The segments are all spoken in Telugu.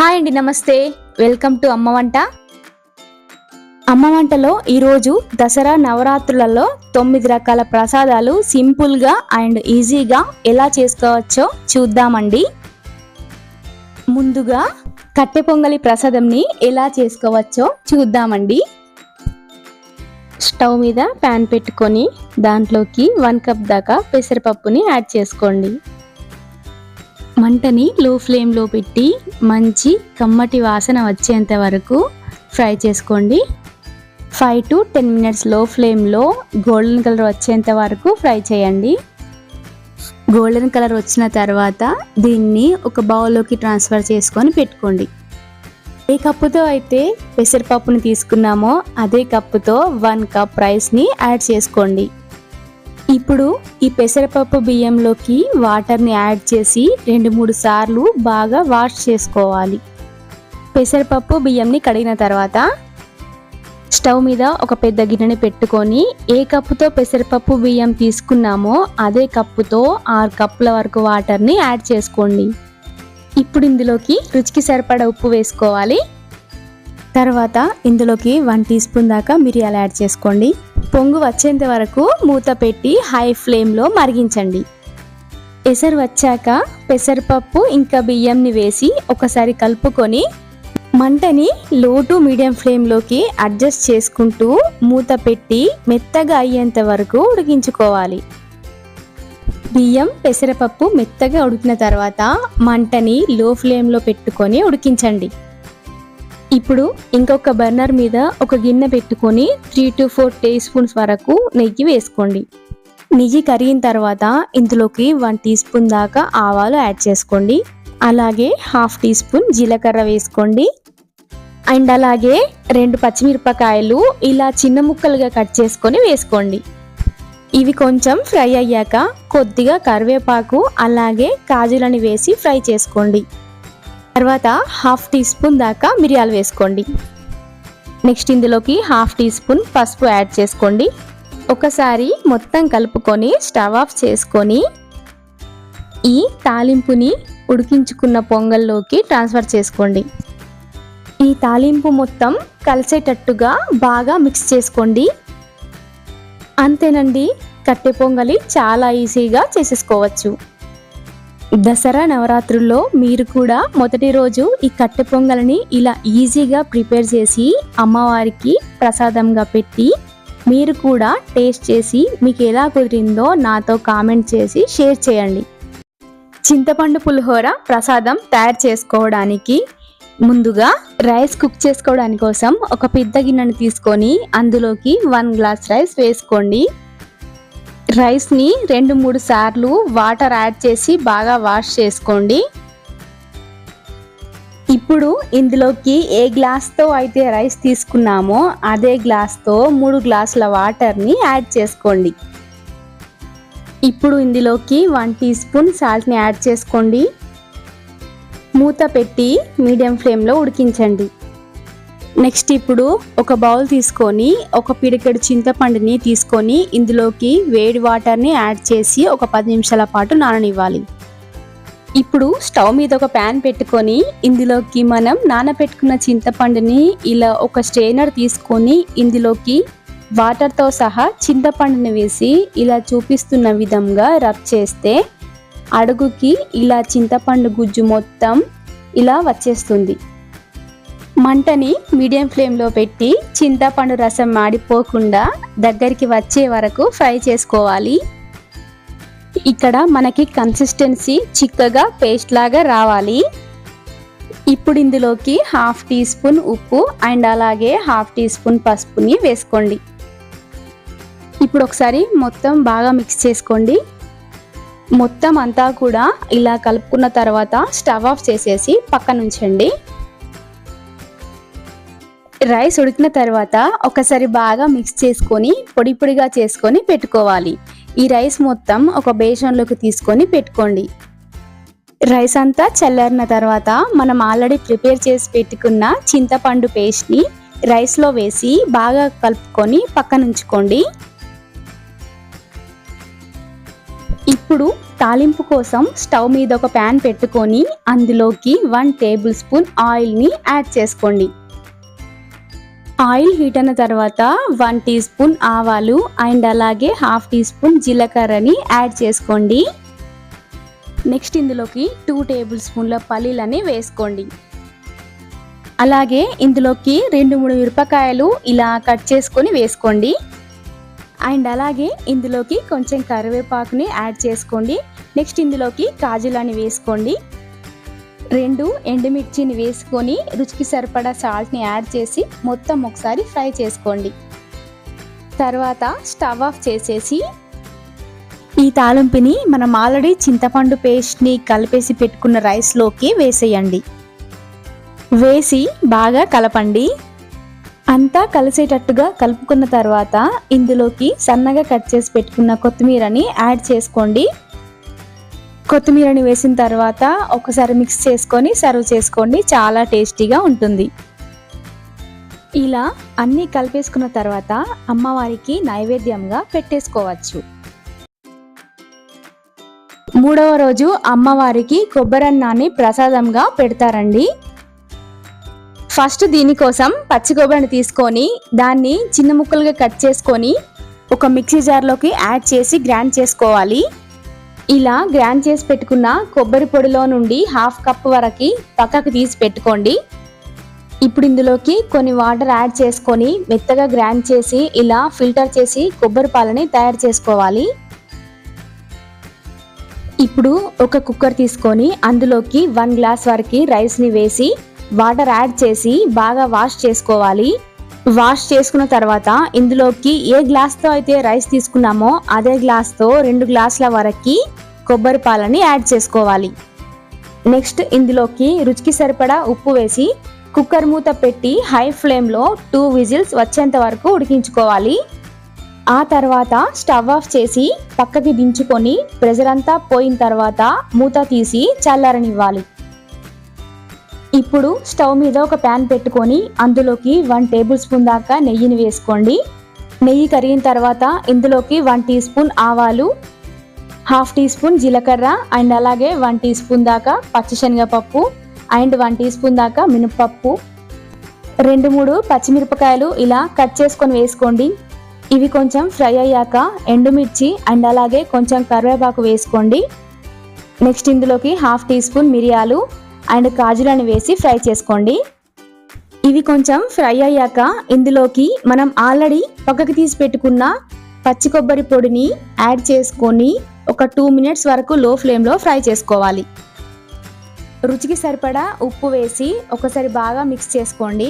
హాయ్ అండి నమస్తే. వెల్కమ్ టు అమ్మ వంట. అమ్మ వంటలో ఈరోజు దసరా నవరాత్రులలో తొమ్మిది రకాల ప్రసాదాలు సింపుల్గా అండ్ ఈజీగా ఎలా చేసుకోవచ్చో చూద్దామండి. ముందుగా కట్టె పొంగలి ప్రసాదంని ఎలా చేసుకోవచ్చో చూద్దామండి. స్టవ్ మీద ప్యాన్ పెట్టుకొని దాంట్లోకి వన్ కప్ దాకా పెసరపప్పుని యాడ్ చేసుకోండి. మంటని లో ఫ్లేమ్లో పెట్టి మంచి కమ్మటి వాసన వచ్చేంత వరకు ఫ్రై చేసుకోండి. ఫైవ్ టు టెన్ మినిట్స్లో ఫ్లేమ్లో గోల్డెన్ కలర్ వచ్చేంత వరకు ఫ్రై చేయండి. గోల్డెన్ కలర్ వచ్చిన తర్వాత దీన్ని ఒక బౌల్లోకి ట్రాన్స్ఫర్ చేసుకొని పెట్టుకోండి. ఏ కప్పుతో అయితే పెసరపప్పుని తీసుకున్నామో అదే కప్పుతో వన్ కప్ రైస్ని యాడ్ చేసుకోండి. ఇప్పుడు ఈ పెసరపప్పు బియ్యంలోకి వాటర్ని యాడ్ చేసి రెండు మూడు సార్లు బాగా వాష్ చేసుకోవాలి. పెసరపప్పు బియ్యంని కడిగిన తర్వాత స్టవ్ మీద ఒక పెద్ద గిన్నెని పెట్టుకొని ఏ కప్పుతో పెసరపప్పు బియ్యం తీసుకున్నామో అదే కప్పుతో ఆరు కప్పుల వరకు వాటర్ని యాడ్ చేసుకోండి. ఇప్పుడు ఇందులోకి రుచికి సరిపడా ఉప్పు వేసుకోవాలి. తర్వాత ఇందులోకి వన్ టీ స్పూన్ దాకా మిరియాలు యాడ్ చేసుకోండి. పొంగు వచ్చేంత వరకు మూత పెట్టి హై ఫ్లేమ్లో మరిగించండి. ఎసరు వచ్చాక పెసరపప్పు ఇంకా బియ్యంని వేసి ఒకసారి కలుపుకొని మంటని లో టు మీడియం ఫ్లేమ్లోకి అడ్జస్ట్ చేసుకుంటూ మూత పెట్టి మెత్తగా అయ్యేంత వరకు ఉడికించుకోవాలి. బియ్యం పెసరపప్పు మెత్తగా ఉడికిన తర్వాత మంటని లో ఫ్లేమ్లో పెట్టుకొని ఉడికించండి. ఇప్పుడు ఇంకొక బర్నర్ మీద ఒక గిన్నె పెట్టుకొని three to four teaspoons వరకు నెయ్యి వేసుకోండి. నెయ్యి కరిగిన తర్వాత ఇందులోకి వన్ టీ స్పూన్ దాకా ఆవాలు యాడ్ చేసుకోండి. అలాగే హాఫ్ టీ స్పూన్ జీలకర్ర వేసుకోండి. అండ్ అలాగే రెండు పచ్చిమిరపకాయలు ఇలా చిన్న ముక్కలుగా కట్ చేసుకొని వేసుకోండి. ఇవి కొంచెం ఫ్రై అయ్యాక కొద్దిగా కరివేపాకు అలాగే కాజులని వేసి ఫ్రై చేసుకోండి. తర్వాత హాఫ్ టీ స్పూన్ దాకా మిరియాలు వేసుకోండి. నెక్స్ట్ ఇందులోకి హాఫ్ టీ స్పూన్ పసుపు యాడ్ చేసుకోండి. ఒకసారి మొత్తం కలుపుకొని స్టవ్ ఆఫ్ చేసుకొని ఈ తాలింపుని ఉడికించుకున్న పొంగల్లోకి ట్రాన్స్ఫర్ చేసుకోండి. ఈ తాలింపు మొత్తం కలిసేటట్టుగా బాగా మిక్స్ చేసుకోండి. అంతేనండి కట్టె పొంగలి చాలా ఈజీగా చేసేసుకోవచ్చు. దసరా నవరాత్రుల్లో మీరు కూడా మొదటి రోజు ఈ కట్టె పొంగల్ని ఇలా ఈజీగా ప్రిపేర్ చేసి అమ్మవారికి ప్రసాదంగా పెట్టి మీరు కూడా టేస్ట్ చేసి మీకు ఎలా కుదిరిందో నాతో కామెంట్ చేసి షేర్ చేయండి. చింతపండు పులిహోర ప్రసాదం తయారు చేసుకోవడానికి ముందుగా రైస్ కుక్ చేసుకోవడానికి కోసం ఒక పెద్ద గిన్నెను తీసుకొని అందులోకి వన్ గ్లాస్ రైస్ వేసుకోండి. రైస్ని రెండు మూడు సార్లు వాటర్ యాడ్ చేసి బాగా వాష్ చేసుకోండి. ఇప్పుడు ఇందులోకి ఏ గ్లాస్తో అయితే రైస్ తీసుకున్నామో అదే గ్లాస్తో మూడు గ్లాసుల వాటర్ని యాడ్ చేసుకోండి. ఇప్పుడు ఇందులోకి వన్ టీ స్పూన్ సాల్ట్ని యాడ్ చేసుకోండి. మూత పెట్టి మీడియం ఫ్లేమ్లో ఉడికించండి. నెక్స్ట్ ఇప్పుడు ఒక బౌల్ తీసుకొని ఒక పిడికెడు చింతపండుని తీసుకొని ఇందులోకి వేడి వాటర్ని యాడ్ చేసి ఒక పది నిమిషాల పాటు నాననివ్వాలి. ఇప్పుడు స్టవ్ మీద ఒక ప్యాన్ పెట్టుకొని ఇందులోకి మనం నానబెట్టుకున్న చింతపండుని ఇలా ఒక స్ట్రెయినర్ తీసుకొని ఇందులోకి వాటర్తో సహా చింతపండుని వేసి ఇలా చూపిస్తున్న విధంగా రబ్ చేస్తే అడుగుకి ఇలా చింతపండు గుజ్జు మొత్తం ఇలా వచ్చేస్తుంది. మంటని మీడియం ఫ్లేమ్లో పెట్టి చింతపండు రసం మాడిపోకుండా దగ్గరికి వచ్చే వరకు ఫ్రై చేసుకోవాలి. ఇక్కడ మనకి కన్సిస్టెన్సీ చిక్కగా పేస్ట్ లాగా రావాలి. ఇప్పుడు ఇందులోకి హాఫ్ టీ స్పూన్ ఉప్పు అండ్ అలాగే హాఫ్ టీ స్పూన్ పసుపుని వేసుకోండి. ఇప్పుడు ఒకసారి మొత్తం బాగా మిక్స్ చేసుకోండి. మొత్తం అంతా కూడా ఇలా కలుపుకున్న తర్వాత స్టవ్ ఆఫ్ చేసేసి పక్కనుంచండి. రైస్ ఉడికిన తర్వాత ఒకసారి బాగా మిక్స్ చేసుకొని పొడి పొడిగా చేసుకొని పెట్టుకోవాలి. ఈ రైస్ మొత్తం ఒక బేషన్లోకి తీసుకొని పెట్టుకోండి. రైస్ అంతా చల్లారిన తర్వాత మనం ఆల్రెడీ ప్రిపేర్ చేసి పెట్టుకున్న చింతపండు పేస్ట్ని రైస్లో వేసి బాగా కలుపుకొని పక్కన ఉంచుకోండి. ఇప్పుడు తాలింపు కోసం స్టవ్ మీద ఒక ప్యాన్ పెట్టుకొని అందులోకి వన్ టేబుల్ స్పూన్ ఆయిల్ని యాడ్ చేసుకోండి. ఆయిల్ హీట్ అయిన తర్వాత వన్ టీ స్పూన్ ఆవాలు అండ్ అలాగే హాఫ్ టీ స్పూన్ జీలకర్రని యాడ్ చేసుకోండి. నెక్స్ట్ ఇందులోకి టూ టేబుల్ స్పూన్ల పల్లీలని వేసుకోండి. అలాగే ఇందులోకి రెండు మూడు మిరపకాయలు ఇలా కట్ చేసుకొని వేసుకోండి. అండ్ అలాగే ఇందులోకి కొంచెం కరివేపాకుని యాడ్ చేసుకోండి. నెక్స్ట్ ఇందులోకి కాజులని వేసుకోండి. రెండు ఎండుమిర్చిని వేసుకొని రుచికి సరిపడా సాల్ట్ని యాడ్ చేసి మొత్తం ఒకసారి ఫ్రై చేసుకోండి. తర్వాత స్టవ్ ఆఫ్ చేసేసి ఈ తాలింపుని మనం ఆల్రెడీ చింతపండు పేస్ట్ని కలిపేసి పెట్టుకున్న రైస్లోకి వేసేయండి. వేసి బాగా కలపండి. అంతా కలిసేటట్టుగా కలుపుకున్న తర్వాత ఇందులోకి సన్నగా కట్ చేసి పెట్టుకున్న కొత్తిమీరని యాడ్ చేసుకోండి. కొత్తిమీరని వేసిన తర్వాత ఒకసారి మిక్స్ చేసుకొని సర్వ్ చేసుకోండి. చాలా టేస్టీగా ఉంటుంది. ఇలా అన్నీ కలిపేసుకున్న తర్వాత అమ్మవారికి నైవేద్యంగా పెట్టేసుకోవచ్చు. మూడవ రోజు అమ్మవారికి కొబ్బరన్నాన్ని ప్రసాదంగా పెడతారండి. ఫస్ట్ దీనికోసం పచ్చి కొబ్బరిని తీసుకొని దాన్ని చిన్న ముక్కలుగా కట్ చేసుకొని ఒక మిక్సీ జార్లోకి యాడ్ చేసి గ్రైండ్ చేసుకోవాలి. ఇలా గ్రాండ్ చేసి పెట్టుకున్న కొబ్బరి పొడిలో నుండి హాఫ్ కప్ వరకు పక్కకు తీసి పెట్టుకోండి. ఇప్పుడు ఇందులోకి కొన్ని వాటర్ యాడ్ చేసుకొని మెత్తగా గ్రైండ్ చేసి ఇలా ఫిల్టర్ చేసి కొబ్బరి పాలని తయారు చేసుకోవాలి. ఇప్పుడు ఒక కుక్కర్ తీసుకొని అందులోకి వన్ గ్లాస్ వరకు రైస్ని వేసి వాటర్ యాడ్ చేసి బాగా వాష్ చేసుకోవాలి. వాష్ చేసుకున్న తర్వాత ఇందులోకి ఏ గ్లాస్తో అయితే రైస్ తీసుకున్నామో అదే గ్లాస్తో రెండు గ్లాసుల వరకు కొబ్బరి పాలని యాడ్ చేసుకోవాలి. నెక్స్ట్ ఇందులోకి రుచికి సరిపడా ఉప్పు వేసి కుక్కర్ మూత పెట్టి హై ఫ్లేమ్లో టూ విజిల్స్ వచ్చేంత వరకు ఉడికించుకోవాలి. ఆ తర్వాత స్టవ్ ఆఫ్ చేసి పక్కకి దించుకొని ప్రెజర్ అంతా పోయిన తర్వాత మూత తీసి చల్లారనివ్వాలి. ఇప్పుడు స్టవ్ మీద ఒక ప్యాన్ పెట్టుకొని అందులోకి వన్ టేబుల్ స్పూన్ దాకా నెయ్యిని వేసుకోండి. నెయ్యి కరిగిన తర్వాత ఇందులోకి వన్ టీ స్పూన్ ఆవాలు హాఫ్ టీ స్పూన్ జీలకర్ర అండ్ అలాగే వన్ టీ స్పూన్ దాకా పచ్చిశనగపప్పు అండ్ వన్ టీ స్పూన్ దాకా మినపప్పు రెండు మూడు పచ్చిమిరపకాయలు ఇలా కట్ చేసుకొని వేసుకోండి. ఇవి కొంచెం ఫ్రై అయ్యాక ఎండుమిర్చి అండ్ అలాగే కొంచెం కరివేపాకు వేసుకోండి. నెక్స్ట్ ఇందులోకి హాఫ్ టీ స్పూన్ మిరియాలు అండ్ కాజులను వేసి ఫ్రై చేసుకోండి. ఇవి కొంచెం ఫ్రై అయ్యాక ఇందులోకి మనం ఆల్రెడీ పక్కకి తీసి పెట్టుకున్న పచ్చి కొబ్బరి పొడిని యాడ్ చేసుకొని ఒక టూ మినిట్స్ వరకు లో ఫ్లేమ్లో ఫ్రై చేసుకోవాలి. రుచికి సరిపడా ఉప్పు వేసి ఒకసారి బాగా మిక్స్ చేసుకోండి.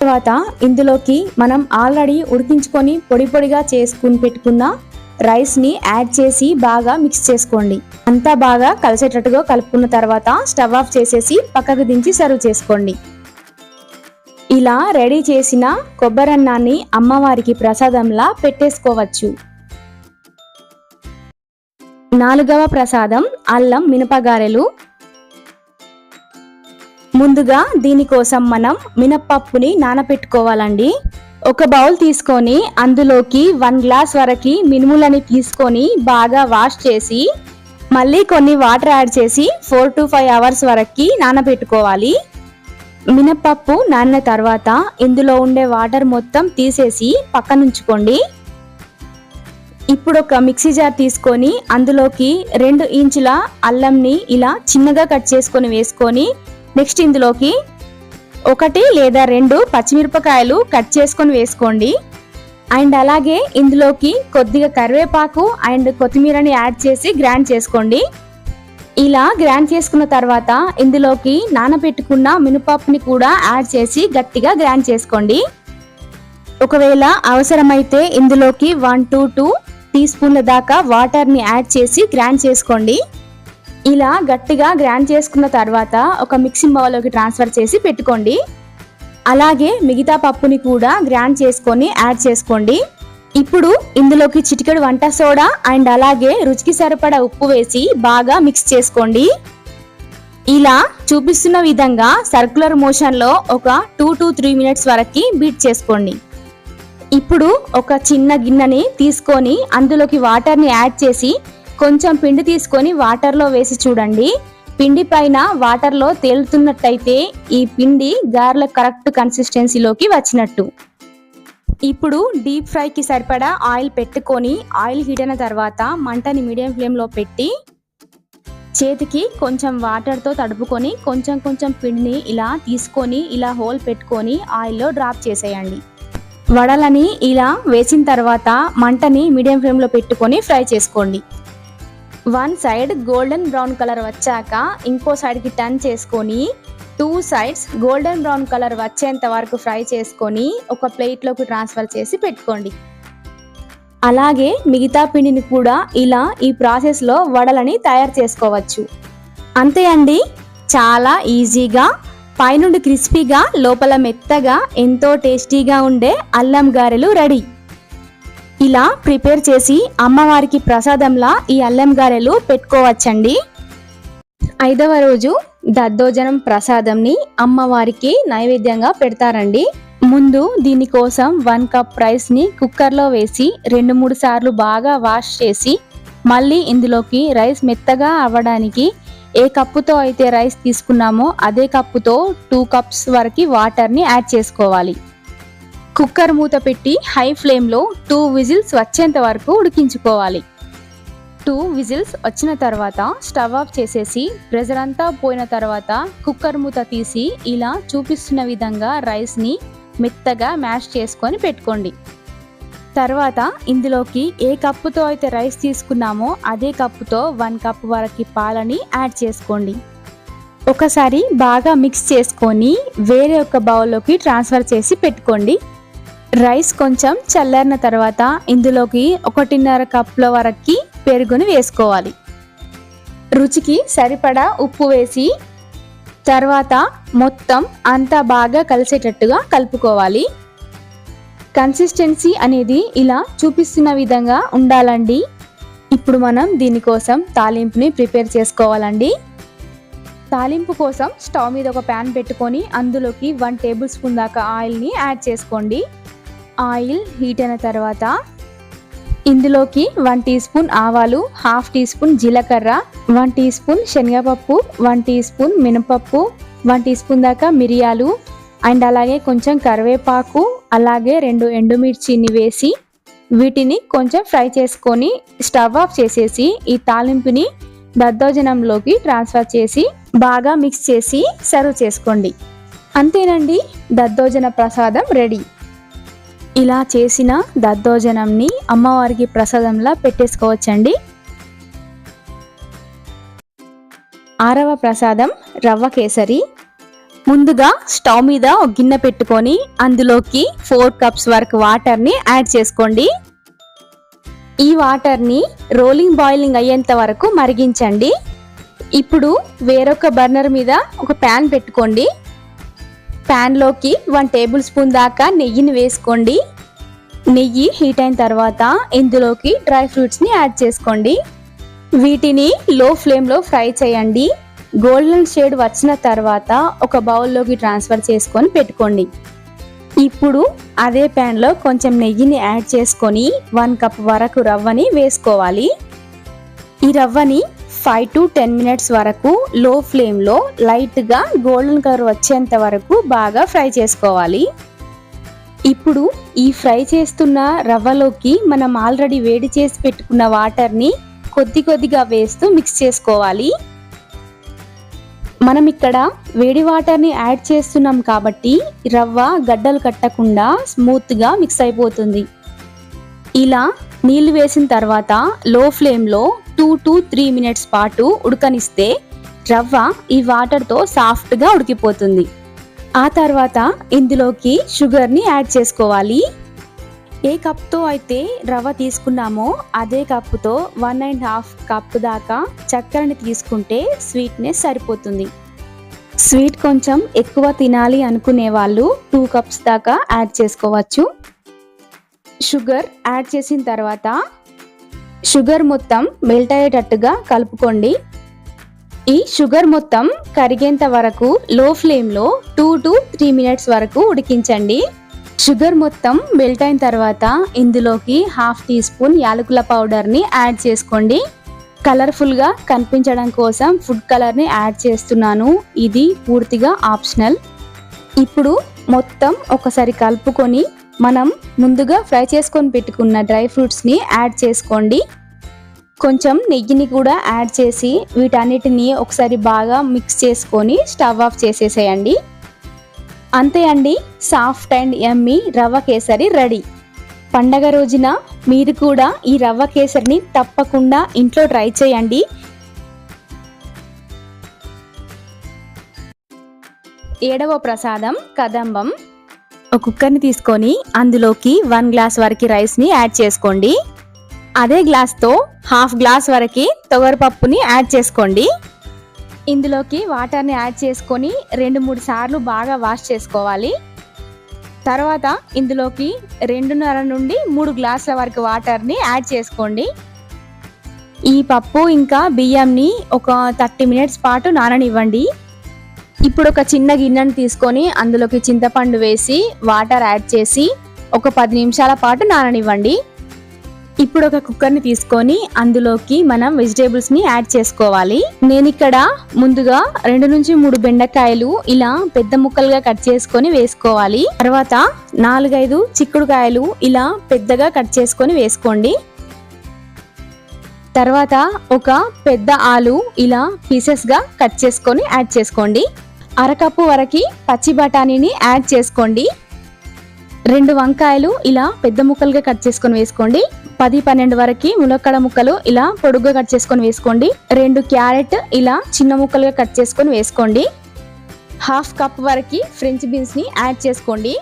తర్వాత ఇందులోకి మనం ఆల్రెడీ ఉడికించుకొని పొడి పొడిగా చేసుకుని పెట్టుకున్న రైస్ని యాడ్ చేసి బాగా మిక్స్ చేసుకోండి. అంతా బాగా కలిసేటట్టుగా కలుపుకున్న తర్వాత స్టవ్ ఆఫ్ చేసేసి పక్కకు దించి సర్వ్ చేసుకోండి. ఇలా రెడీ చేసిన కొబ్బరన్నాన్ని అమ్మవారికి ప్రసాదంలా పెట్టేసుకోవచ్చు. నాలుగవ ప్రసాదం అల్లం మినపగారెలు. ముందుగా దీనికోసం మనం మినప్పప్పుని నానపెట్టుకోవాలండి. ఒక బౌల్ తీసుకొని అందులోకి వన్ గ్లాస్ వరకు మినుములని తీసుకొని బాగా వాష్ చేసి మళ్ళీ కొన్ని వాటర్ యాడ్ చేసి ఫోర్ టు ఫైవ్ అవర్స్ వరకు నానబెట్టుకోవాలి. మినప్పప్పు నానిన తర్వాత ఇందులో ఉండే వాటర్ మొత్తం తీసేసి పక్కనుంచుకోండి. ఇప్పుడు ఒక మిక్సీ జార్ తీసుకొని అందులోకి రెండు ఇంచుల అల్లంని ఇలా చిన్నగా కట్ చేసుకొని వేసుకొని నెక్స్ట్ ఇందులోకి ఒకటి లేదా రెండు పచ్చిమిరపకాయలు కట్ చేసుకొని వేసుకోండి. అండ్ అలాగే ఇందులోకి కొద్దిగా కరివేపాకు అండ్ కొత్తిమీరని యాడ్ చేసి గ్రైండ్ చేసుకోండి. ఇలా గ్రైండ్ చేసుకున్న తర్వాత ఇందులోకి నానబెట్టుకున్న మినపప్పుని కూడా యాడ్ చేసి గట్టిగా గ్రైండ్ చేసుకోండి. ఒకవేళ అవసరమైతే ఇందులోకి వన్ టు టూ టీ స్పూన్ల దాకా వాటర్ని యాడ్ చేసి గ్రైండ్ చేసుకోండి. ఇలా గట్టిగా గ్రైండ్ చేసుకున్న తర్వాత ఒక మిక్సింగ్ బౌల్లోకి ట్రాన్స్ఫర్ చేసి పెట్టుకోండి. అలాగే మిగతా పప్పుని కూడా గ్రైండ్ చేసుకొని యాడ్ చేసుకోండి. ఇప్పుడు ఇందులోకి చిటికెడు వంట సోడా అండ్ అలాగే రుచికి సరిపడా ఉప్పు వేసి బాగా మిక్స్ చేసుకోండి. ఇలా చూపిస్తున్న విధంగా సర్క్యులర్ మోషన్లో ఒక టూ టు త్రీ మినిట్స్ వరకు బీట్ చేసుకోండి. ఇప్పుడు ఒక చిన్న గిన్నెని తీసుకొని అందులోకి వాటర్ని యాడ్ చేసి కొంచెం పిండి తీసుకొని వాటర్లో వేసి చూడండి. పిండి పైన వాటర్లో తేలుతున్నట్టయితే ఈ పిండి గార్ల కరెక్ట్ కన్సిస్టెన్సీలోకి వచ్చినట్టు. ఇప్పుడు డీప్ ఫ్రైకి సరిపడా ఆయిల్ పెట్టుకొని ఆయిల్ హీట్ అయిన తర్వాత మంటని మీడియం ఫ్లేమ్లో పెట్టి చేతికి కొంచెం వాటర్తో తడుపుకొని కొంచెం కొంచెం పిండిని ఇలా తీసుకొని ఇలా హోల్ పెట్టుకొని ఆయిల్లో డ్రాప్ చేసేయండి. వడలని ఇలా వేసిన తర్వాత మంటని మీడియం ఫ్లేమ్లో పెట్టుకొని ఫ్రై చేసుకోండి. One side golden brown colour వచ్చాక ఇంకో సైడ్కి టర్న్ చేసుకొని two sides golden brown colour వచ్చేంత వరకు ఫ్రై చేసుకొని ఒక ప్లేట్లోకి ట్రాన్స్ఫర్ చేసి పెట్టుకోండి. అలాగే మిగతా పిండిని కూడా ఇలా ఈ ప్రాసెస్లో వడలని తయారు చేసుకోవచ్చు. అంతే అండి. చాలా ఈజీగా పైనుండి క్రిస్పీగా లోపల మెత్తగా ఎంతో టేస్టీగా ఉండే అల్లం గారెలు రెడీ. ఇలా ప్రిపేర్ చేసి అమ్మవారికి ప్రసాదంలా ఈ అల్లం గారెలు పెట్టుకోవచ్చండి. ఐదవ రోజు దద్దోజనం ప్రసాదంని అమ్మవారికి నైవేద్యంగా పెడతారండి. ముందు దీనికోసం వన్ కప్ రైస్ని కుక్కర్లో వేసి రెండు మూడు సార్లు బాగా వాష్ చేసి మళ్ళీ ఇందులోకి రైస్ మెత్తగా అవ్వడానికి ఏ కప్పుతో అయితే రైస్ తీసుకున్నామో అదే కప్పుతో టూ కప్స్ వరకు వాటర్ని యాడ్ చేసుకోవాలి. కుక్కర్ మూత పెట్టి హై ఫ్లేమ్లో టూ విజిల్స్ వచ్చేంత వరకు ఉడికించుకోవాలి. టూ విజిల్స్ వచ్చిన తర్వాత స్టవ్ ఆఫ్ చేసేసి ప్రెజర్ అంతా పోయిన తర్వాత కుక్కర్ మూత తీసి ఇలా చూపిస్తున్న విధంగా రైస్ని మెత్తగా మ్యాష్ చేసుకొని పెట్టుకోండి. తర్వాత ఇందులోకి ఏ కప్పుతో అయితే రైస్ తీసుకున్నామో అదే కప్పుతో వన్ కప్ వరకు పాలని యాడ్ చేసుకోండి. ఒకసారి బాగా మిక్స్ చేసుకొని వేరే ఒక బౌల్లోకి ట్రాన్స్ఫర్ చేసి పెట్టుకోండి. రైస్ కొంచెం చల్లారిన తర్వాత ఇందులోకి ఒకటిన్నర కప్పుల వరకు పెరుగుని వేసుకోవాలి. రుచికి సరిపడా ఉప్పు వేసి తర్వాత మొత్తం అంతా బాగా కలిసేటట్టుగా కలుపుకోవాలి. కన్సిస్టెన్సీ అనేది ఇలా చూపిస్తున్న విధంగా ఉండాలండి. ఇప్పుడు మనం దీనికోసం తాలింపుని ప్రిపేర్ చేసుకోవాలండి. తాలింపు కోసం స్టవ్ మీద ఒక ప్యాన్ పెట్టుకొని అందులోకి వన్ టేబుల్ స్పూన్ దాకా ఆయిల్ని యాడ్ చేసుకోండి. ఆయిల్ హీట్ అయిన తర్వాత ఇందులోకి వన్ టీ స్పూన్ ఆవాలు హాఫ్ టీ స్పూన్ జీలకర్ర వన్ టీ స్పూన్ శనగపప్పు వన్ టీ స్పూన్ మినపప్పు వన్ టీ స్పూన్ దాకా మిరియాలు అండ్ అలాగే కొంచెం కరివేపాకు అలాగే రెండు ఎండుమిర్చిని వేసి వీటిని కొంచెం ఫ్రై చేసుకొని స్టవ్ ఆఫ్ చేసేసి ఈ తాలింపుని దద్దోజనంలోకి ట్రాన్స్ఫర్ చేసి బాగా మిక్స్ చేసి సర్వ్ చేసుకోండి. అంతేనండి దద్దోజన ప్రసాదం రెడీ. ఇలా చేసిన దద్దోజనంని అమ్మవారికి ప్రసాదంలా పెట్టేసుకోవచ్చండి. ఆరవ ప్రసాదం రవ్వ కేసరి. ముందుగా స్టవ్ మీద ఒక గిన్నె పెట్టుకొని అందులోకి ఫోర్ కప్స్ వరకు వాటర్ని యాడ్ చేసుకోండి. ఈ వాటర్ని రోలింగ్ బాయిలింగ్ అయ్యేంత వరకు మరిగించండి. ఇప్పుడు వేరొక బర్నర్ మీద ఒక ప్యాన్ పెట్టుకోండి. ప్యాన్లోకి వన్ టేబుల్ స్పూన్ దాకా నెయ్యిని వేసుకోండి. నెయ్యి హీట్ అయిన తర్వాత ఇందులోకి డ్రై ఫ్రూట్స్ని యాడ్ చేసుకోండి. వీటిని లో ఫ్లేమ్లో ఫ్రై చేయండి. గోల్డెన్ షేడ్ వచ్చిన తర్వాత ఒక బౌల్లోకి ట్రాన్స్ఫర్ చేసుకొని పెట్టుకోండి. ఇప్పుడు అదే ప్యాన్లో కొంచెం నెయ్యిని యాడ్ చేసుకొని వన్ కప్ వరకు రవ్వని వేసుకోవాలి. ఈ రవ్వని ఫైవ్ టు టెన్ మినిట్స్ వరకు లో ఫ్లేమ్లో లైట్గా గోల్డెన్ కలర్ వచ్చేంత వరకు బాగా ఫ్రై చేసుకోవాలి. ఇప్పుడు ఈ ఫ్రై చేస్తున్న రవ్వలోకి మనం ఆల్రెడీ వేడి చేసి పెట్టుకున్న వాటర్ని కొద్ది కొద్దిగా వేస్తూ మిక్స్ చేసుకోవాలి. మనం ఇక్కడ వేడి వాటర్ని యాడ్ చేస్తున్నాం కాబట్టి రవ్వ గడ్డలు కట్టకుండా స్మూత్గా మిక్స్ అయిపోతుంది. ఇలా నీళ్ళు వేసిన తర్వాత లో ఫ్లేమ్లో టూ టు త్రీ మినిట్స్ పాటు ఉడకనిస్తే రవ్వ ఈ వాటర్తో సాఫ్ట్గా ఉడికిపోతుంది. ఆ తర్వాత ఇందులోకి షుగర్ని యాడ్ చేసుకోవాలి. ఏ కప్తో అయితే రవ్వ తీసుకున్నామో అదే కప్పుతో వన్ అండ్ హాఫ్ కప్ దాకా చక్కెరని తీసుకుంటే స్వీట్నెస్ సరిపోతుంది. స్వీట్ కొంచెం ఎక్కువ తినాలి అనుకునే వాళ్ళు టూ కప్స్ దాకా యాడ్ చేసుకోవచ్చు. షుగర్ యాడ్ చేసిన తర్వాత షుగర్ మొత్తం మెల్ట్ అయ్యేటట్టుగా కలుపుకోండి. ఈ షుగర్ మొత్తం కరిగేంత వరకు లో ఫ్లేమ్లో టూ టు త్రీ మినిట్స్ వరకు ఉడికించండి. షుగర్ మొత్తం మెల్ట్ అయిన తర్వాత ఇందులోకి హాఫ్ టీ స్పూన్ యాలకుల పౌడర్ని యాడ్ చేసుకోండి. కలర్ఫుల్గా కనిపించడం కోసం ఫుడ్ కలర్ని యాడ్ చేస్తున్నాను. ఇది పూర్తిగా ఆప్షనల్. ఇప్పుడు మొత్తం ఒకసారి కలుపుకొని మనం ముందుగా ఫ్రై చేసుకొని పెట్టుకున్న డ్రై ఫ్రూట్స్ని యాడ్ చేసుకోండి. కొంచెం నెయ్యిని కూడా యాడ్ చేసి వీటన్నిటిని ఒకసారి బాగా మిక్స్ చేసుకొని స్టవ్ ఆఫ్ చేసేసేయండి. అంతే అండి సాఫ్ట్ అండ్ ఎమ్మి రవ్వ కేసరి రెడీ. పండగ రోజున మీరు కూడా ఈ రవ్వ కేసరిని తప్పకుండా ఇంట్లో ట్రై చేయండి. ఏడవ ప్రసాదం కదంబం. ఒక కుక్కర్ని తీసుకొని అందులోకి వన్ గ్లాస్ వరకు రైస్ని యాడ్ చేసుకోండి. అదే గ్లాస్తో హాఫ్ గ్లాస్ వరకు తొగరపప్పుని యాడ్ చేసుకోండి. ఇందులోకి వాటర్ని యాడ్ చేసుకొని రెండు మూడు సార్లు బాగా వాష్ చేసుకోవాలి. తర్వాత ఇందులోకి రెండున్నర నుండి మూడు గ్లాసుల వరకు వాటర్ని యాడ్ చేసుకోండి. ఈ పప్పు ఇంకా బియ్యంని ఒక థర్టీ మినిట్స్ పాటు నాననివ్వండి. ఇప్పుడు ఒక చిన్న గిన్నెను తీసుకొని అందులోకి చింతపండు వేసి వాటర్ యాడ్ చేసి ఒక పది నిమిషాల పాటు నాననివ్వండి. ఇప్పుడు ఒక కుక్కర్ని తీసుకొని అందులోకి మనం వెజిటేబుల్స్ని యాడ్ చేసుకోవాలి. నేను ఇక్కడ ముందుగా రెండు నుంచి మూడు బెండకాయలు ఇలా పెద్ద ముక్కలుగా కట్ చేసుకొని వేసుకోవాలి. తర్వాత నాలుగైదు చిక్కుడుకాయలు ఇలా పెద్దగా కట్ చేసుకొని వేసుకోండి. తర్వాత ఒక పెద్ద ఆలు ఇలా పీసెస్గా కట్ చేసుకొని యాడ్ చేసుకోండి. అరకప్పు వరకు పచ్చి బఠానీని యాడ్ చేసుకోండి. రెండు వంకాయలు ఇలా పెద్ద ముక్కలుగా కట్ చేసుకొని వేసుకోండి. పది పన్నెండు వరకు ములక్కడ ముక్కలు ఇలా పొడుగ్గా కట్ చేసుకొని వేసుకోండి. రెండు క్యారెట్ ఇలా చిన్న ముక్కలుగా కట్ చేసుకొని వేసుకోండి. హాఫ్ కప్ వరకు ఫ్రెంచ్ బీన్స్ని యాడ్ చేసుకోండి.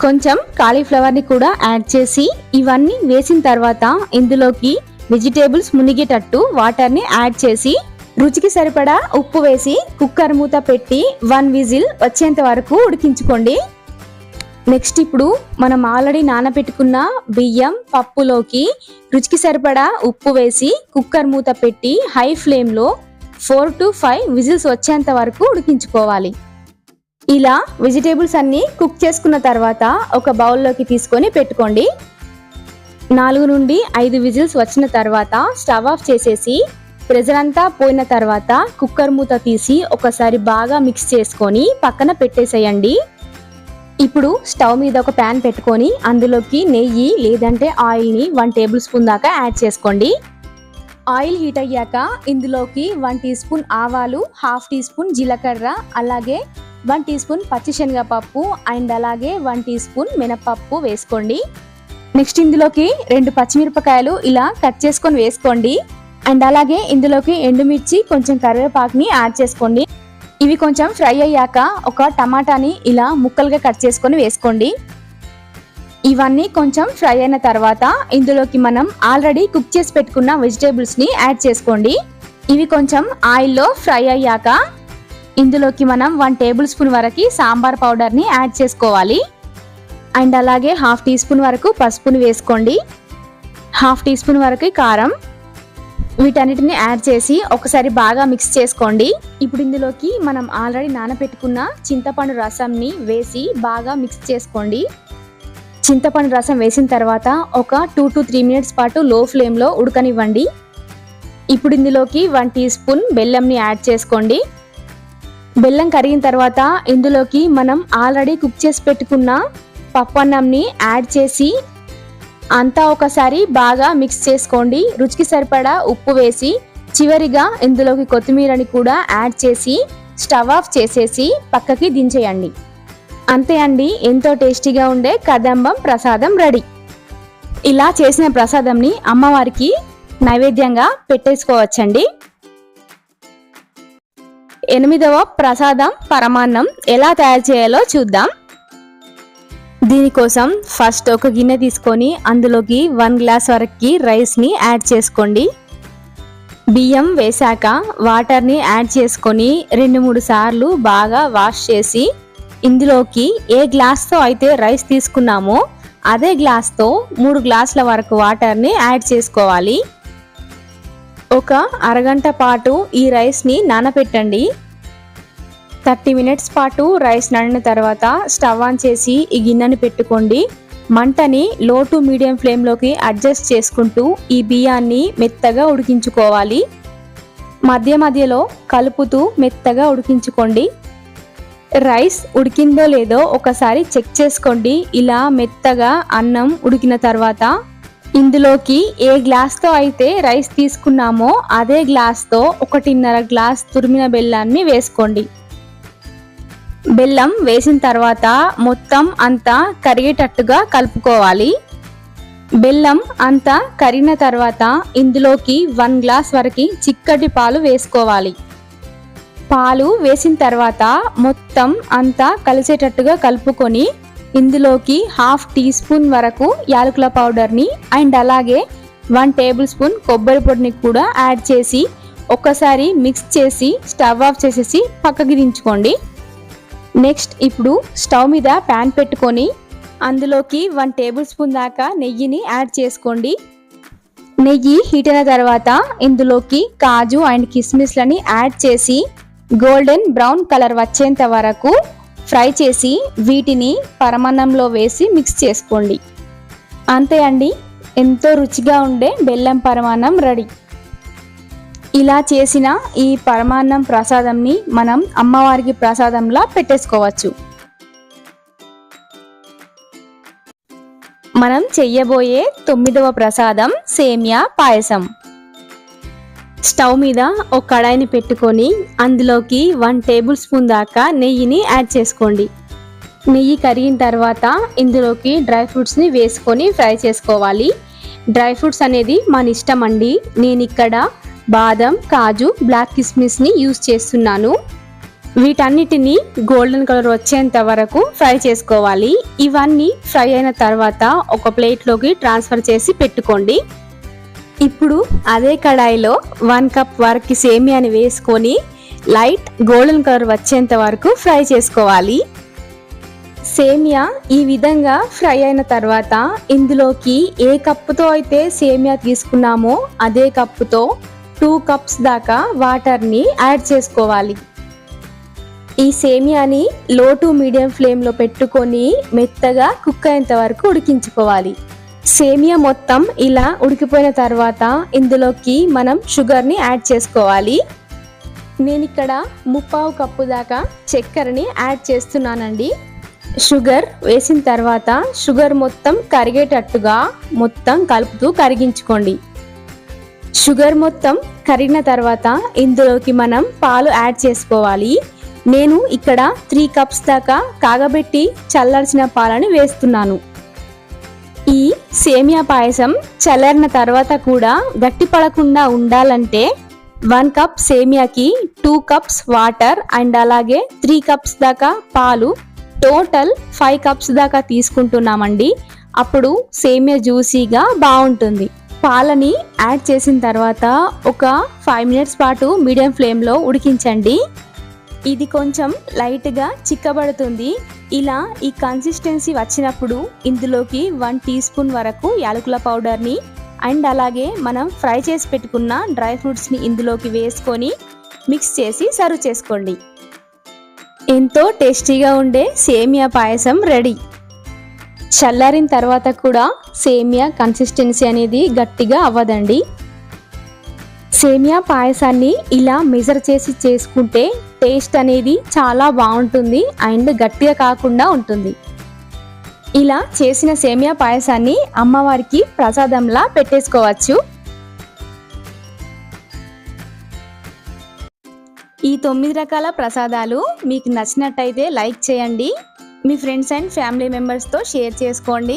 కొంచెం కాలీఫ్లవర్ని కూడా యాడ్ చేసి ఇవన్నీ వేసిన తర్వాత ఇందులోకి వెజిటేబుల్స్ మునిగేటట్టు వాటర్ని యాడ్ చేసి రుచికి సరిపడా ఉప్పు వేసి కుక్కర్ మూత పెట్టి వన్ విజిల్ వచ్చేంత వరకు ఉడికించుకోండి. నెక్స్ట్ ఇప్పుడు మనం ఆల్రెడీ నానబెట్టుకున్న బియ్యం పప్పులోకి రుచికి సరిపడా ఉప్పు వేసి కుక్కర్ మూత పెట్టి హై ఫ్లేమ్లో ఫోర్ టు ఫైవ్ విజిల్స్ వచ్చేంత వరకు ఉడికించుకోవాలి. ఇలా వెజిటేబుల్స్ అన్నీ కుక్ చేసుకున్న తర్వాత ఒక బౌల్లోకి తీసుకొని పెట్టుకోండి. నాలుగు నుండి ఐదు విజిల్స్ వచ్చిన తర్వాత స్టవ్ ఆఫ్ చేసేసి ప్రెజర్ అంతా పోయిన తర్వాత కుక్కర్ మూత తీసి ఒకసారి బాగా మిక్స్ చేసుకొని పక్కన పెట్టేసేయండి. ఇప్పుడు స్టవ్ మీద ఒక ప్యాన్ పెట్టుకొని అందులోకి నెయ్యి లేదంటే ఆయిల్ని వన్ టేబుల్ స్పూన్ దాకా యాడ్ చేసుకోండి. ఆయిల్ హీట్ అయ్యాక ఇందులోకి వన్ టీ స్పూన్ ఆవాలు హాఫ్ టీ స్పూన్ జీలకర్ర అలాగే వన్ టీ స్పూన్ పచ్చిశనగపప్పు అండ్ అలాగే వన్ టీ స్పూన్ మినపప్పు వేసుకోండి. నెక్స్ట్ ఇందులోకి రెండు పచ్చిమిరపకాయలు ఇలా కట్ చేసుకొని వేసుకోండి. అండ్ అలాగే ఇందులోకి ఎండుమిర్చి కొంచెం కరివేపాకుని యాడ్ చేసుకోండి. ఇవి కొంచెం ఫ్రై అయ్యాక ఒక టమాటాని ఇలా ముక్కలుగా కట్ చేసుకొని వేసుకోండి. ఇవన్నీ కొంచెం ఫ్రై అయిన తర్వాత ఇందులోకి మనం ఆల్రెడీ కుక్ చేసి పెట్టుకున్న వెజిటేబుల్స్ని యాడ్ చేసుకోండి. ఇవి కొంచెం ఆయిల్లో ఫ్రై అయ్యాక ఇందులోకి మనం వన్ టేబుల్ స్పూన్ వరకు సాంబార్ పౌడర్ని యాడ్ చేసుకోవాలి. అండ్ అలాగే హాఫ్ టీ స్పూన్ వరకు పసుపుని వేసుకోండి. హాఫ్ టీ స్పూన్ వరకు కారం వీటన్నిటిని యాడ్ చేసి ఒకసారి బాగా మిక్స్ చేసుకోండి. ఇప్పుడు ఇందులోకి మనం ఆల్రెడీ నానబెట్టుకున్న చింతపండు రసంని వేసి బాగా మిక్స్ చేసుకోండి. చింతపండు రసం వేసిన తర్వాత ఒక టూ టు త్రీ మినిట్స్ పాటు లో ఫ్లేమ్లో ఉడకనివ్వండి. ఇప్పుడు ఇందులోకి వన్ టీ స్పూన్ బెల్లంని యాడ్ చేసుకోండి. బెల్లం కరిగిన తర్వాత ఇందులోకి మనం ఆల్రెడీ కుక్ చేసి పెట్టుకున్న పప్పు అన్నంని యాడ్ చేసి అంతా ఒకసారి బాగా మిక్స్ చేసుకోండి. రుచికి సరిపడా ఉప్పు వేసి చివరిగా ఇందులోకి కొత్తిమీరని కూడా యాడ్ చేసి స్టవ్ ఆఫ్ చేసేసి పక్కకి దించేయండి. అంతే అండి. ఎంతో టేస్టీగా ఉండే కదంబం ప్రసాదం రెడీ. ఇలా చేసిన ప్రసాదంని అమ్మవారికి నైవేద్యంగా పెట్టేసుకోవచ్చండి. ఎనిమిదవ ప్రసాదం పరమాన్నం ఎలా తయారు చేయాలో చూద్దాం. దీనికోసం ఫస్ట్ ఒక గిన్నె తీసుకొని అందులోకి వన్ గ్లాస్ వరకు రైస్ని యాడ్ చేసుకోండి. బియ్యం వేశాక వాటర్ని యాడ్ చేసుకొని రెండు మూడు సార్లు బాగా వాష్ చేసి ఇందులోకి ఏ గ్లాస్తో అయితే రైస్ తీసుకున్నామో అదే గ్లాస్తో మూడు గ్లాసుల వరకు వాటర్ని యాడ్ చేసుకోవాలి. ఒక అరగంట పాటు ఈ రైస్ని నానపెట్టండి. థర్టీ మినిట్స్ పాటు రైస్ నానిన తర్వాత స్టవ్ ఆన్ చేసి ఈ గిన్నెని పెట్టుకోండి. మంటని లో టు మీడియం ఫ్లేమ్లోకి అడ్జస్ట్ చేసుకుంటూ ఈ బియ్యాన్ని మెత్తగా ఉడికించుకోవాలి. మధ్య మధ్యలో కలుపుతూ మెత్తగా ఉడికించుకోండి. రైస్ ఉడికిందో లేదో ఒకసారి చెక్ చేసుకోండి. ఇలా మెత్తగా అన్నం ఉడికిన తర్వాత ఇందులోకి ఏ గ్లాస్తో అయితే రైస్ తీసుకున్నామో అదే గ్లాస్తో ఒకటిన్నర గ్లాస్ తురిమిన బెల్లాన్ని వేసుకోండి. బెల్లం వేసిన తర్వాత మొత్తం అంతా కరిగేటట్టుగా కలుపుకోవాలి. బెల్లం అంతా కరిగిన తర్వాత ఇందులోకి వన్ గ్లాస్ వరకు చిక్కటి పాలు వేసుకోవాలి. పాలు వేసిన తర్వాత మొత్తం అంతా కలిసేటట్టుగా కలుపుకొని ఇందులోకి హాఫ్ టీ స్పూన్ వరకు యాలకుల పౌడర్ని అండ్ అలాగే వన్ టేబుల్ స్పూన్ కొబ్బరి పొడిని కూడా యాడ్ చేసి ఒక్కసారి మిక్స్ చేసి స్టవ్ ఆఫ్ చేసేసి పక్కకి దించుకోండి. నెక్స్ట్ ఇప్పుడు స్టవ్ మీద ప్యాన్ పెట్టుకొని అందులోకి వన్ టేబుల్ స్పూన్ దాకా నెయ్యిని యాడ్ చేసుకోండి. నెయ్యి హీట్ అయిన తర్వాత ఇందులోకి కాజు అండ్ కిస్మిస్లని యాడ్ చేసి గోల్డెన్ బ్రౌన్ కలర్ వచ్చేంత వరకు ఫ్రై చేసి వీటిని పరమాన్నంలో వేసి మిక్స్ చేసుకోండి. అంతే అండి. ఎంతో రుచిగా ఉండే బెల్లం పరమాన్నం రెడీ. ఇలా చేసిన ఈ పరమాన్నం ప్రసాదంని మనం అమ్మవారికి ప్రసాదంలా పెట్టేసుకోవచ్చు. మనం చెయ్యబోయే తొమ్మిదవ ప్రసాదం సేమియా పాయసం. స్టవ్ మీద ఒక కడాయిని పెట్టుకొని అందులోకి వన్ టేబుల్ స్పూన్ దాకా నెయ్యిని యాడ్ చేసుకోండి. నెయ్యి కరిగిన తర్వాత ఇందులోకి డ్రై ఫ్రూట్స్ని వేసుకొని ఫ్రై చేసుకోవాలి. డ్రై ఫ్రూట్స్ అనేది మన ఇష్టం అండి. నేను ఇక్కడ బాదం కాజు బ్లాక్ కిస్మిస్ని యూస్ చేస్తున్నాను. వీటన్నిటిని గోల్డెన్ కలర్ వచ్చేంత వరకు ఫ్రై చేసుకోవాలి. ఇవన్నీ ఫ్రై అయిన తర్వాత ఒక ప్లేట్లోకి ట్రాన్స్ఫర్ చేసి పెట్టుకోండి. ఇప్పుడు అదే కడాయిలో వన్ కప్ వరకు సేమియాని వేసుకొని లైట్ గోల్డెన్ కలర్ వచ్చేంత వరకు ఫ్రై చేసుకోవాలి. సేమియా ఈ విధంగా ఫ్రై అయిన తర్వాత ఇందులోకి ఏ కప్పుతో అయితే సేమియా తీసుకున్నామో అదే కప్పుతో టూ కప్స్ దాకా వాటర్ని యాడ్ చేసుకోవాలి. ఈ సేమియాని లో టు మీడియం ఫ్లేమ్లో పెట్టుకొని మెత్తగా కుక్ అయ్యేంత వరకు ఉడికించుకోవాలి. సేమియా మొత్తం ఇలా ఉడికిపోయిన తర్వాత ఇందులోకి మనం షుగర్ని యాడ్ చేసుకోవాలి. నేను ఇక్కడ ముప్పావు కప్పు దాకా చక్కెరని యాడ్ చేస్తున్నానండి. షుగర్ వేసిన తర్వాత షుగర్ మొత్తం కరిగేటట్టుగా మొత్తం కలుపుతూ కరిగించుకోండి. షుగర్ మొత్తం కరిగిన తర్వాత ఇందులోకి మనం పాలు యాడ్ చేసుకోవాలి. నేను ఇక్కడ త్రీ కప్స్ దాకా కాగబెట్టి చల్లార్చిన పాలని వేస్తున్నాను. ఈ సేమియా పాయసం చల్లారిన తర్వాత కూడా గట్టి పడకుండా ఉండాలంటే వన్ కప్ సేమియాకి టూ కప్స్ వాటర్ అండ్ అలాగే త్రీ కప్స్ దాకా పాలు టోటల్ ఫైవ్ కప్స్ దాకా తీసుకుంటున్నామండి. అప్పుడు సేమియా జ్యూసీగా బాగుంటుంది. పాలని యాడ్ చేసిన తర్వాత ఒక ఫైవ్ మినిట్స్ పాటు మీడియం ఫ్లేమ్లో ఉడికించండి. ఇది కొంచెం లైట్గా చిక్కబడుతుంది. ఇలా ఈ కన్సిస్టెన్సీ వచ్చినప్పుడు ఇందులోకి వన్ టీ స్పూన్ వరకు యాలకుల పౌడర్ని అండ్ అలాగే మనం ఫ్రై చేసి పెట్టుకున్న డ్రై ఫ్రూట్స్ని ఇందులోకి వేసుకొని మిక్స్ చేసి సర్వ్ చేసుకోండి. ఎంతో టేస్టీగా ఉండే సేమియా పాయసం రెడీ. చల్లారిన తర్వాత కూడా సేమియా కన్సిస్టెన్సీ అనేది గట్టిగా అవ్వదండి. సేమియా పాయసాన్ని ఇలా మెజర్ చేసి చేసుకుంటే టేస్ట్ అనేది చాలా బాగుంటుంది అండ్ గట్టిగా కాకుండా ఉంటుంది. ఇలా చేసిన సేమియా పాయసాన్ని అమ్మవారికి ప్రసాదంలా పెట్టేసుకోవచ్చు. ఈ తొమ్మిది రకాల ప్రసాదాలు మీకు నచ్చినట్టయితే లైక్ చేయండి. మీ ఫ్రెండ్స్ అండ్ ఫ్యామిలీ మెంబర్స్తో షేర్ చేసుకోండి.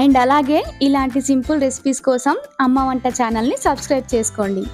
అండ్ అలాగే ఇలాంటి సింపుల్ రెసిపీస్ కోసం అమ్మ వంట ఛానల్ని సబ్స్క్రైబ్ చేసుకోండి.